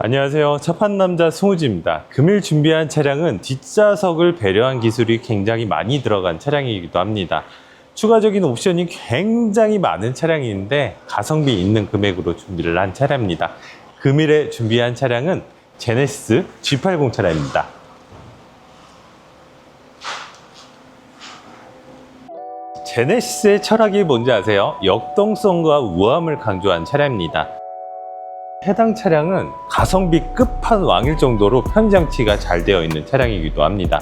안녕하세요. 첫판 남자 승우지입니다. 금일 준비한 차량은 뒷좌석을 배려한 기술이 굉장히 많이 들어간 차량이기도 합니다. 추가적인 옵션이 굉장히 많은 차량인데 가성비 있는 금액으로 준비를 한 차량입니다. 금일에 준비한 차량은 제네시스 G80 차량입니다. 제네시스의 철학이 뭔지 아세요? 역동성과 우아함을 강조한 차량입니다. 해당 차량은 가성비 끝판왕일 정도로 편장치가 잘 되어 있는 차량이기도 합니다.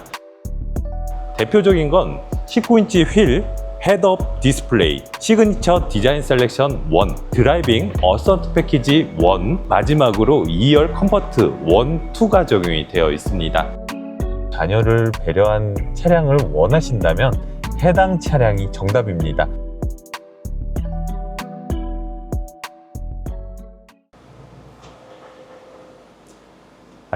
대표적인 건 19인치 휠, 헤드업 디스플레이, 시그니처 디자인 셀렉션 1, 드라이빙 어선트 패키지 1, 마지막으로 2열 컴포트 1, 2가 적용이 되어 있습니다. 자녀를 배려한 차량을 원하신다면 해당 차량이 정답입니다.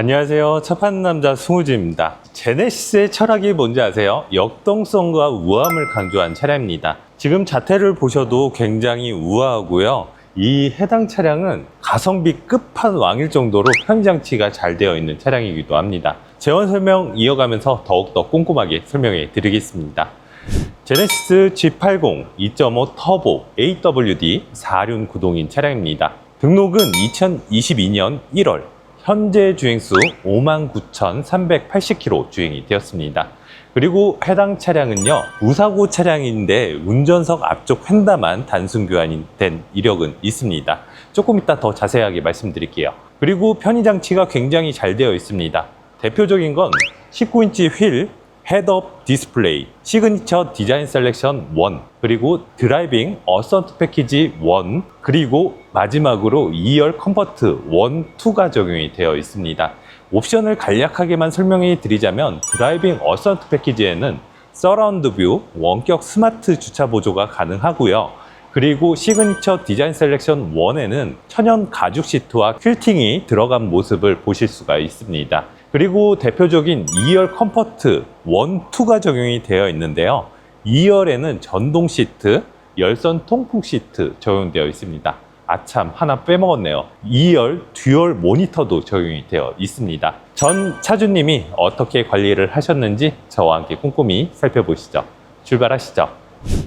안녕하세요. 첫판 남자 승우지입니다. 제네시스의 철학이 뭔지 아세요? 역동성과 우아함을 강조한 차량입니다. 지금 자태를 보셔도 굉장히 우아하고요. 이 해당 차량은 가성비 끝판왕일 정도로 편장치가 잘 되어 있는 차량이기도 합니다. 재원 설명 이어가면서 더욱더 꼼꼼하게 설명해 드리겠습니다. 제네시스 G80 2.5 터보 AWD 4륜 구동인 차량입니다. 등록은 2022년 1월, 현재 주행수 59,380km 주행이 되었습니다. 그리고 해당 차량은요, 무사고 차량인데 운전석 앞쪽 휀다만 단순 교환이 된 이력은 있습니다. 조금 이따 더 자세하게 말씀드릴게요. 그리고 편의 장치가 굉장히 잘 되어 있습니다. 대표적인 건 19인치 휠, 헤드업 디스플레이, 시그니처 디자인 셀렉션 1, 그리고 드라이빙 어선트 패키지 1, 그리고 마지막으로 2열 컴포트 1, 2가 적용이 되어 있습니다. 옵션을 간략하게만 설명해 드리자면 드라이빙 어선트 패키지에는 서라운드 뷰, 원격 스마트 주차 보조가 가능하고요. 그리고 시그니처 디자인 셀렉션 1에는 천연 가죽 시트와 퀼팅이 들어간 모습을 보실 수가 있습니다. 그리고 대표적인 2열 컴포트 1, 2가 적용이 되어 있는데요. 2열에는 전동 시트, 열선 통풍 시트 적용되어 있습니다. 아참 하나 빼먹었네요. 2열 듀얼 모니터도 적용이 되어 있습니다. 전 차주님이 어떻게 관리를 하셨는지 저와 함께 꼼꼼히 살펴보시죠. 출발하시죠.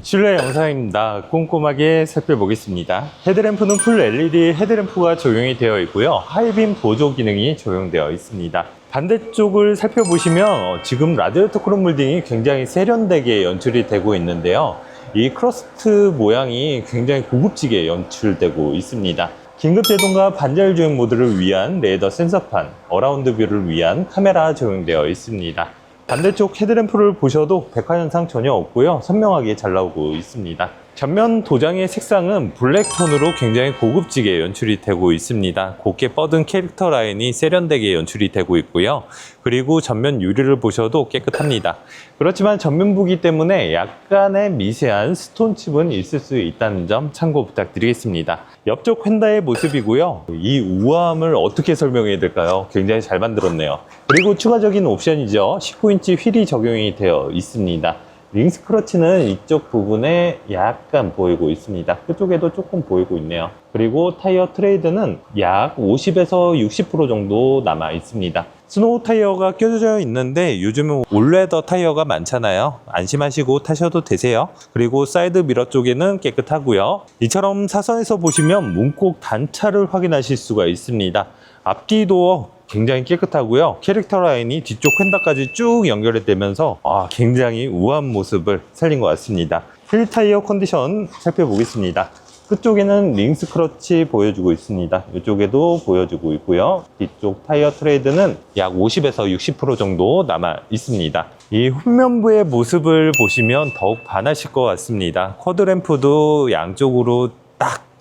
실내 영상입니다. 꼼꼼하게 살펴보겠습니다. 헤드램프는 풀 LED 헤드램프가 적용이 되어 있고요. 하이빔 보조 기능이 적용되어 있습니다. 반대쪽을 살펴보시면 어, 지금 라디에이터 크롬 몰딩이 굉장히 세련되게 연출이 되고 있는데요. 이 크러스트 모양이 굉장히 고급지게 연출되고 있습니다. 긴급 제동과 반절 주행 모드를 위한 레이더 센서판, 어라운드 뷰를 위한 카메라 적용되어 있습니다. 반대쪽 헤드램프를 보셔도 백화 현상 전혀 없고요. 선명하게 잘 나오고 있습니다. 전면 도장의 색상은 블랙톤으로 굉장히 고급지게 연출이 되고 있습니다. 곱게 뻗은 캐릭터 라인이 세련되게 연출이 되고 있고요. 그리고 전면 유리를 보셔도 깨끗합니다. 그렇지만 전면부기 때문에 약간의 미세한 스톤칩은 있을 수 있다는 점 참고 부탁드리겠습니다. 옆쪽 휀다의 모습이고요. 이 우아함을 어떻게 설명해야 될까요? 굉장히 잘 만들었네요. 그리고 추가적인 옵션이죠. 19인치 휠이 적용이 되어 있습니다. 링스 크러치는 이쪽 부분에 약간 보이고 있습니다. 그쪽에도 조금 보이고 있네요. 그리고 타이어 트레이드는 약 50에서 60% 정도 남아 있습니다. 스노우 타이어가 껴져 있는데 요즘은 올레더 타이어가 많잖아요. 안심하시고 타셔도 되세요. 그리고 사이드 미러 쪽에는 깨끗하고요. 이처럼 사선에서 보시면 문콕 단차를 확인하실 수가 있습니다. 앞뒤 도 굉장히 깨끗하고요. 캐릭터 라인이 뒤쪽 휀다까지 쭉 연결이 되면서 아, 굉장히 우아한 모습을 살린 것 같습니다. 휠 타이어 컨디션 살펴보겠습니다. 끝쪽에는 링스 크러치 보여주고 있습니다. 이쪽에도 보여주고 있고요. 뒤쪽 타이어 트레이드는 약 50에서 60% 정도 남아 있습니다. 이 후면부의 모습을 보시면 더욱 반하실 것 같습니다. 쿼드램프도 양쪽으로 딱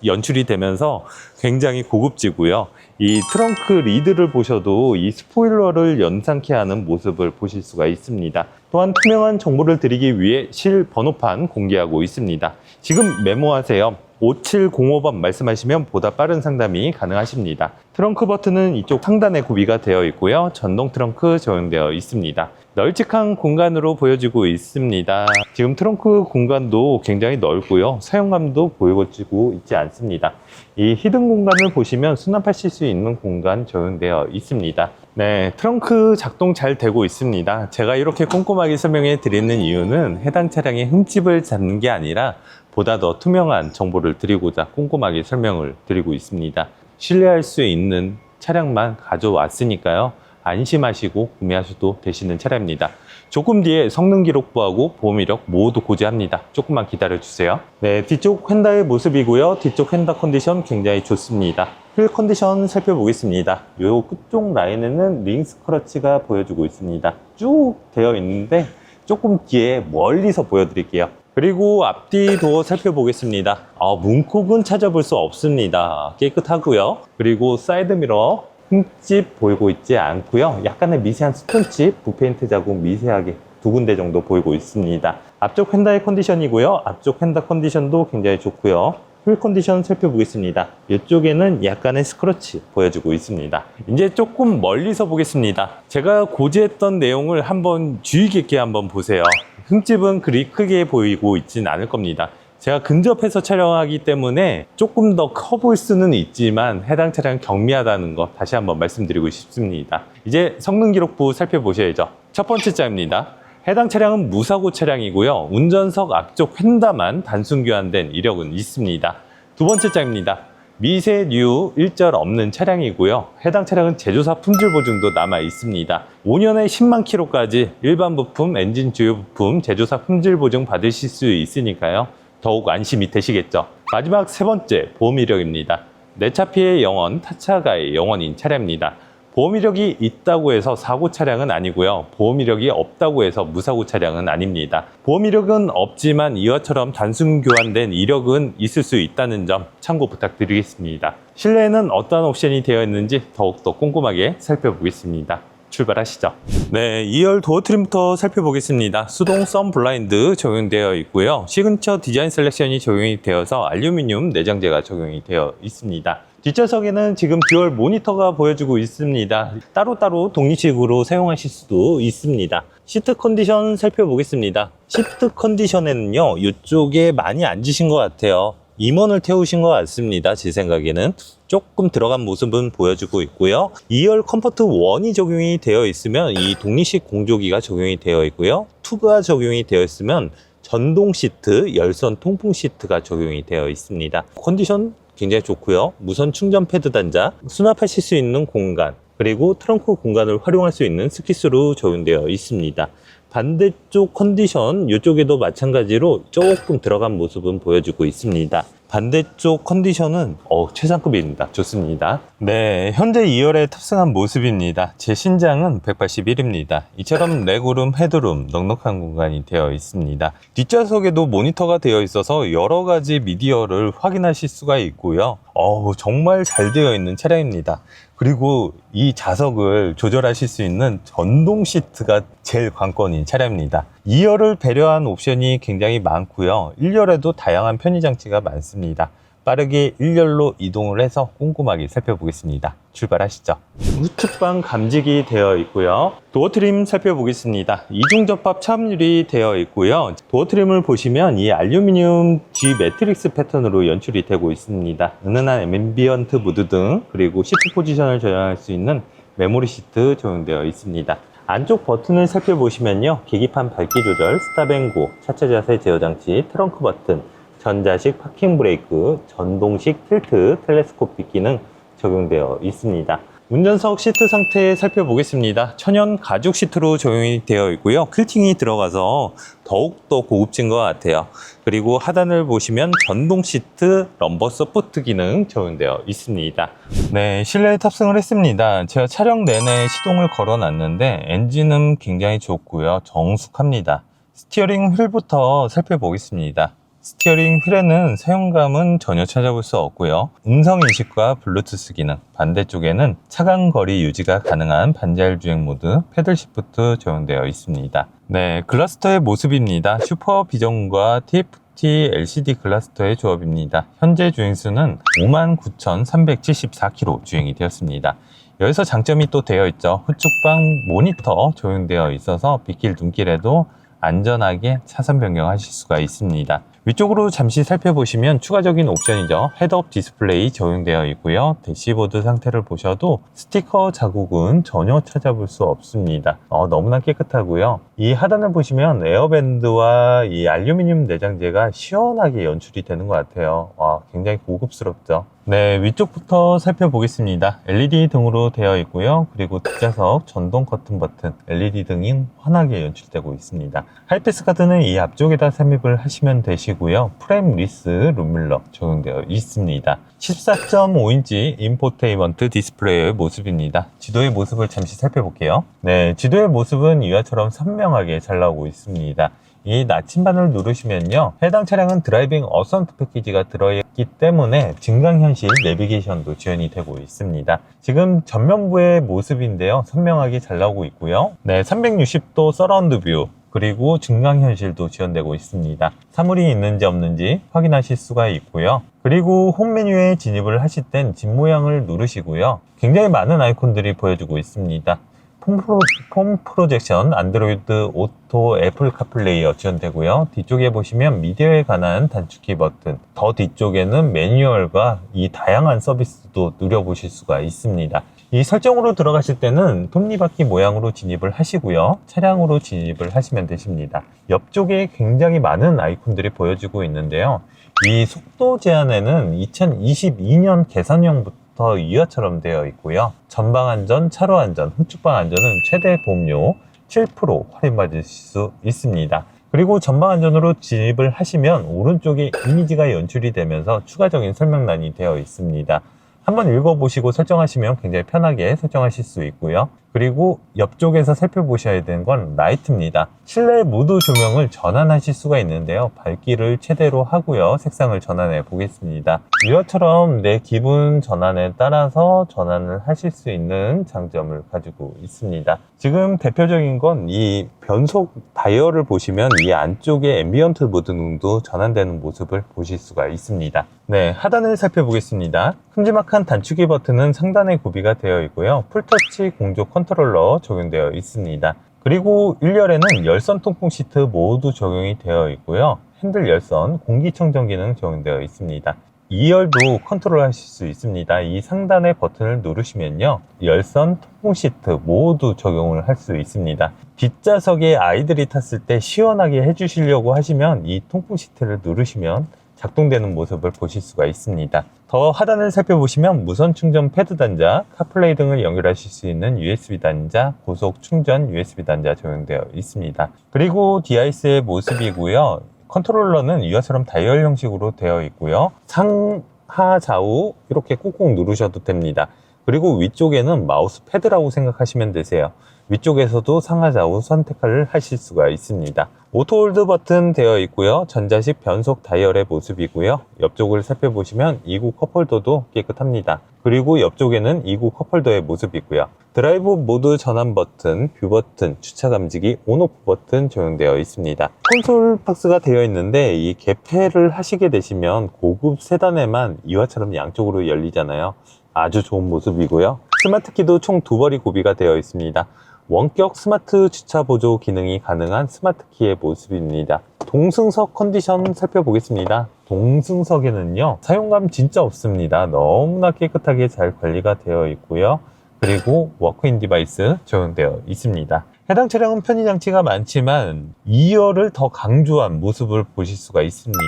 연출이 되면서 굉장히 고급지고요. 이 트렁크 리드를 보셔도 이 스포일러를 연상케 하는 모습을 보실 수가 있습니다. 또한 투명한 정보를 드리기 위해 실 번호판 공개하고 있습니다. 지금 메모하세요. 5705번 말씀하시면 보다 빠른 상담이 가능하십니다. 트렁크 버튼은 이쪽 상단에 구비가 되어 있고요. 전동 트렁크 적용되어 있습니다. 널찍한 공간으로 보여지고 있습니다. 지금 트렁크 공간도 굉장히 넓고요. 사용감도 보여지고 있지 않습니다. 이 히든 공간을 보시면 수납하실 수 있는 공간 적용되어 있습니다. 네, 트렁크 작동 잘 되고 있습니다. 제가 이렇게 꼼꼼하게 설명해 드리는 이유는 해당 차량의 흠집을 잡는 게 아니라 보다 더 투명한 정보를 드리고자 꼼꼼하게 설명을 드리고 있습니다. 신뢰할 수 있는 차량만 가져왔으니까요. 안심하시고 구매하셔도 되시는 차량입니다. 조금 뒤에 성능 기록부하고 보험 이력 모두 고지합니다. 조금만 기다려 주세요. 네, 뒤쪽 휀다의 모습이고요. 뒤쪽 휀다 컨디션 굉장히 좋습니다. 휠 컨디션 살펴보겠습니다. 요 끝쪽 라인에는 링 스크러치가 보여주고 있습니다. 쭉 되어 있는데 조금 뒤에 멀리서 보여드릴게요. 그리고 앞뒤 도어 살펴보겠습니다. 아, 문콕은 찾아볼 수 없습니다. 깨끗하고요. 그리고 사이드 미러 흠집 보이고 있지 않고요. 약간의 미세한 스톤칩, 부페인트 자국 미세하게 두 군데 정도 보이고 있습니다. 앞쪽 휀다의 컨디션이고요. 앞쪽 휀다 컨디션도 굉장히 좋고요. 휠 컨디션 살펴보겠습니다. 이쪽에는 약간의 스크러치 보여주고 있습니다. 이제 조금 멀리서 보겠습니다. 제가 고지했던 내용을 한번 주의 깊게 한번 보세요. 흠집은 그리 크게 보이고 있진 않을 겁니다. 제가 근접해서 촬영하기 때문에 조금 더 커 보일 수는 있지만 해당 차량 경미하다는 거 다시 한번 말씀드리고 싶습니다. 이제 성능 기록부 살펴보셔야죠. 첫 번째 자입니다. 해당 차량은 무사고 차량이고요. 운전석 앞쪽 휀다만 단순 교환된 이력은 있습니다. 두 번째 자입니다. 미세류 일절 없는 차량이고요. 해당 차량은 제조사 품질 보증도 남아 있습니다. 5년에 10만 킬로까지 일반 부품, 엔진 주요 부품 제조사 품질 보증 받으실 수 있으니까요. 더욱 안심이 되시겠죠. 마지막 세 번째 보험 이력입니다. 내 차 피해 영원, 타차가의 영원인 차량입니다. 보험 이력이 있다고 해서 사고 차량은 아니고요. 보험 이력이 없다고 해서 무사고 차량은 아닙니다. 보험 이력은 없지만 이와처럼 단순 교환된 이력은 있을 수 있다는 점 참고 부탁드리겠습니다. 실내에는 어떠한 옵션이 되어 있는지 더욱더 꼼꼼하게 살펴보겠습니다. 출발하시죠. 네, 2열 도어 트림부터 살펴보겠습니다. 수동 썬 블라인드 적용되어 있고요. 시그니처 디자인 셀렉션이 적용이 되어서 알루미늄 내장재가 적용이 되어 있습니다. 뒷좌석에는 지금 듀얼 모니터가 보여주고 있습니다. 따로따로 독립식으로 사용하실 수도 있습니다. 시트 컨디션 살펴보겠습니다. 시트 컨디션에는요, 이쪽에 많이 앉으신 것 같아요. 임원을 태우신 것 같습니다. 제 생각에는 조금 들어간 모습은 보여주고 있고요. 2열 컴포트 1이 적용이 되어 있으면 이 독립식 공조기가 적용이 되어 있고요. 2가 적용이 되어 있으면 전동 시트, 열선 통풍 시트가 적용이 되어 있습니다. 컨디션 굉장히 좋고요. 무선 충전 패드 단자, 수납하실 수 있는 공간, 그리고 트렁크 공간을 활용할 수 있는 스키스로 적용되어 있습니다. 반대쪽 컨디션 이쪽에도 마찬가지로 조금 들어간 모습은 보여주고 있습니다. 반대쪽 컨디션은 어, 최상급입니다. 좋습니다. 네, 현재 2열에 탑승한 모습입니다. 제 신장은 181입니다. 이처럼 레그룸, 헤드룸 넉넉한 공간이 되어 있습니다. 뒷좌석에도 모니터가 되어 있어서 여러 가지 미디어를 확인하실 수가 있고요. 어우, 정말 잘 되어 있는 차량입니다. 그리고 이 좌석을 조절하실 수 있는 전동 시트가 제일 관건인 차량입니다. 2열을 배려한 옵션이 굉장히 많고요. 1열에도 다양한 편의 장치가 많습니다. 빠르게 1열로 이동을 해서 꼼꼼하게 살펴보겠습니다. 출발하시죠. 우측방 감지기 되어 있고요. 도어 트림 살펴보겠습니다. 이중 접합 차압률이 되어 있고요. 도어 트림을 보시면 이 알루미늄 G 매트릭스 패턴으로 연출이 되고 있습니다. 은은한 앰비언트 무드 등 그리고 시트 포지션을 조정할 수 있는 메모리 시트 적용되어 있습니다. 안쪽 버튼을 살펴보시면요. 계기판 밝기 조절, 스탑앤고, 차체 자세 제어 장치, 트렁크 버튼, 전자식 파킹 브레이크, 전동식 틸트, 텔레스코픽 기능 적용되어 있습니다. 운전석 시트 상태 살펴보겠습니다. 천연 가죽 시트로 적용이 되어 있고요. 퀼팅이 들어가서 더욱더 고급진 것 같아요. 그리고 하단을 보시면 전동 시트 럼버 서포트 기능 적용되어 있습니다. 네, 실내에 탑승을 했습니다. 제가 촬영 내내 시동을 걸어 놨는데 엔진은 굉장히 좋고요. 정숙합니다. 스티어링 휠부터 살펴보겠습니다. 스티어링 휠에는 사용감은 전혀 찾아볼 수 없고요. 음성 인식과 블루투스 기능, 반대쪽에는 차간 거리 유지가 가능한 반자율 주행 모드, 패들 시프트 적용되어 있습니다. 네, 글라스터의 모습입니다. 슈퍼 비전과 TFT LCD 글라스터의 조합입니다. 현재 주행수는 59,374km 주행이 되었습니다. 여기서 장점이 또 되어 있죠. 후측방 모니터 적용되어 있어서 빗길 눈길에도 안전하게 차선 변경하실 수가 있습니다. 위쪽으로 잠시 살펴보시면 추가적인 옵션이죠. 헤드업 디스플레이 적용되어 있고요. 대시보드 상태를 보셔도 스티커 자국은 전혀 찾아볼 수 없습니다. 어, 너무나 깨끗하고요. 이 하단을 보시면 에어밴드와 이 알루미늄 내장재가 시원하게 연출이 되는 것 같아요. 와, 굉장히 고급스럽죠. 네, 위쪽부터 살펴보겠습니다. LED 등으로 되어 있고요. 그리고 뒷좌석 전동 커튼 버튼, LED 등이 환하게 연출되고 있습니다. 하이패스 카드는 이 앞쪽에다 삽입을 하시면 되시고요. 프레임 리스 룸밀러 적용되어 있습니다. 14.5인치 인포테인먼트 디스플레이의 모습입니다. 지도의 모습을 잠시 살펴볼게요. 네, 지도의 모습은 이와처럼 선명하게 잘 나오고 있습니다. 이 나침반을 누르시면요. 해당 차량은 드라이빙 어선트 패키지가 들어있기 때문에 증강현실 내비게이션도 지원이 되고 있습니다. 지금 전면부의 모습인데요. 선명하게 잘 나오고 있고요. 네, 360도 서라운드 뷰. 그리고 증강현실도 지원되고 있습니다. 사물이 있는지 없는지 확인하실 수가 있고요. 그리고 홈 메뉴에 진입을 하실 땐 집 모양을 누르시고요. 굉장히 많은 아이콘들이 보여주고 있습니다. 폼, 프로, 폼 프로젝션, 안드로이드 오토, 애플 카플레이어 지원되고요. 뒤쪽에 보시면 미디어에 관한 단축키 버튼, 더 뒤쪽에는 매뉴얼과 이 다양한 서비스도 누려보실 수가 있습니다. 이 설정으로 들어가실 때는 톱니바퀴 모양으로 진입을 하시고요. 차량으로 진입을 하시면 되십니다. 옆쪽에 굉장히 많은 아이콘들이 보여지고 있는데요. 이 속도 제한에는 2022년 개선형부터 이하처럼 되어 있고요. 전방 안전, 차로 안전, 후측방 안전은 최대 보험료 7% 할인받을 수 있습니다. 그리고 전방 안전으로 진입을 하시면 오른쪽에 이미지가 연출이 되면서 추가적인 설명란이 되어 있습니다. 한번 읽어보시고 설정하시면 굉장히 편하게 설정하실 수 있고요. 그리고 옆쪽에서 살펴보셔야 되는 건 라이트입니다. 실내 무드 조명을 전환하실 수가 있는데요. 밝기를 최대로 하고요. 색상을 전환해 보겠습니다. 이것처럼 내 기분 전환에 따라서 전환을 하실 수 있는 장점을 가지고 있습니다. 지금 대표적인 건 이 변속 다이얼을 보시면 이 안쪽에 앰비언트 모드 등도 전환되는 모습을 보실 수가 있습니다. 네, 하단을 살펴보겠습니다. 큼지막한 단축키 버튼은 상단에 구비가 되어 있고요. 풀터치 공조 컨트롤러 적용되어 있습니다. 그리고 1열에는 열선 통풍 시트 모두 적용이 되어 있고요. 핸들 열선, 공기청정 기능 적용되어 있습니다. 2열도 컨트롤 하실 수 있습니다. 이 상단의 버튼을 누르시면요. 열선, 통풍 시트 모두 적용을 할 수 있습니다. 뒷좌석에 아이들이 탔을 때 시원하게 해주시려고 하시면 이 통풍 시트를 누르시면 작동되는 모습을 보실 수가 있습니다. 더 하단을 살펴보시면 무선 충전 패드 단자, 카플레이 등을 연결하실 수 있는 USB 단자, 고속 충전 USB 단자 적용되어 있습니다. 그리고 디아이스의 모습이고요. 컨트롤러는 이와처럼 다이얼 형식으로 되어 있고요. 상 하 좌우 이렇게 꾹꾹 누르셔도 됩니다. 그리고 위쪽에는 마우스 패드라고 생각하시면 되세요. 위쪽에서도 상하 좌우 선택을 하실 수가 있습니다. 오토 홀드 버튼 되어 있고요. 전자식 변속 다이얼의 모습이고요. 옆쪽을 살펴보시면 2구 컵홀더도 깨끗합니다. 그리고 옆쪽에는 2구 컵홀더의 모습이고요. 드라이브 모드 전환 버튼, 뷰 버튼, 주차 감지기, 온오프 버튼 적용되어 있습니다. 콘솔 박스가 되어 있는데 이 개폐를 하시게 되시면 고급 세단에만 이와처럼 양쪽으로 열리잖아요. 아주 좋은 모습이고요. 스마트 키도 총 두 벌이 구비가 되어 있습니다. 원격 스마트 주차 보조 기능이 가능한 스마트 키의 모습입니다. 동승석 컨디션 살펴보겠습니다. 동승석에는요, 사용감 진짜 없습니다. 너무나 깨끗하게 잘 관리가 되어 있고요. 그리고 워크인 디바이스 적용되어 있습니다. 해당 차량은 편의 장치가 많지만 2열을 더 강조한 모습을 보실 수가 있습니다.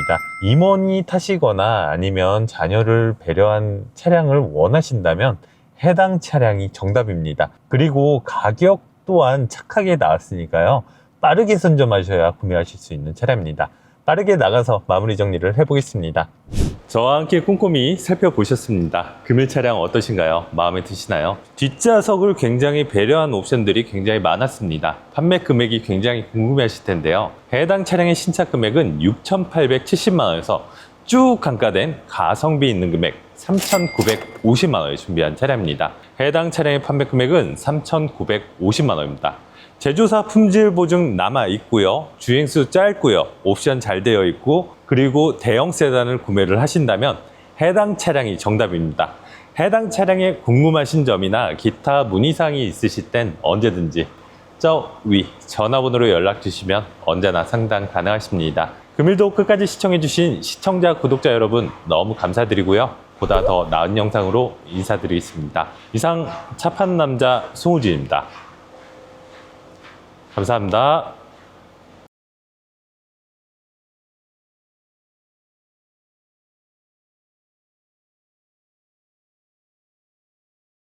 임원이 타시거나 아니면 자녀를 배려한 차량을 원하신다면 해당 차량이 정답입니다. 그리고 가격 또한 착하게 나왔으니까요. 빠르게 선점하셔야 구매하실 수 있는 차량입니다. 빠르게 나가서 마무리 정리를 해보겠습니다. 저와 함께 꼼꼼히 살펴보셨습니다. 금일 차량 어떠신가요? 마음에 드시나요? 뒷좌석을 굉장히 배려한 옵션들이 굉장히 많았습니다. 판매 금액이 굉장히 궁금해하실 텐데요. 해당 차량의 신차 금액은 6,870만 원에서 쭉 감가된 가성비 있는 금액 3,950만 원에 준비한 차량입니다. 해당 차량의 판매 금액은 3,950만 원입니다. 제조사 품질 보증 남아 있고요. 주행수 짧고요. 옵션 잘 되어 있고 그리고 대형 세단을 구매를 하신다면 해당 차량이 정답입니다. 해당 차량에 궁금하신 점이나 기타 문의사항이 있으실 땐 언제든지 저 위 전화번호로 연락 주시면 언제나 상담 가능하십니다. 금일도 끝까지 시청해주신 시청자, 구독자 여러분 너무 감사드리고요. 보다 더 나은 영상으로 인사드리겠습니다. 이상 차 파는 남자 송우진입니다. 감사합니다.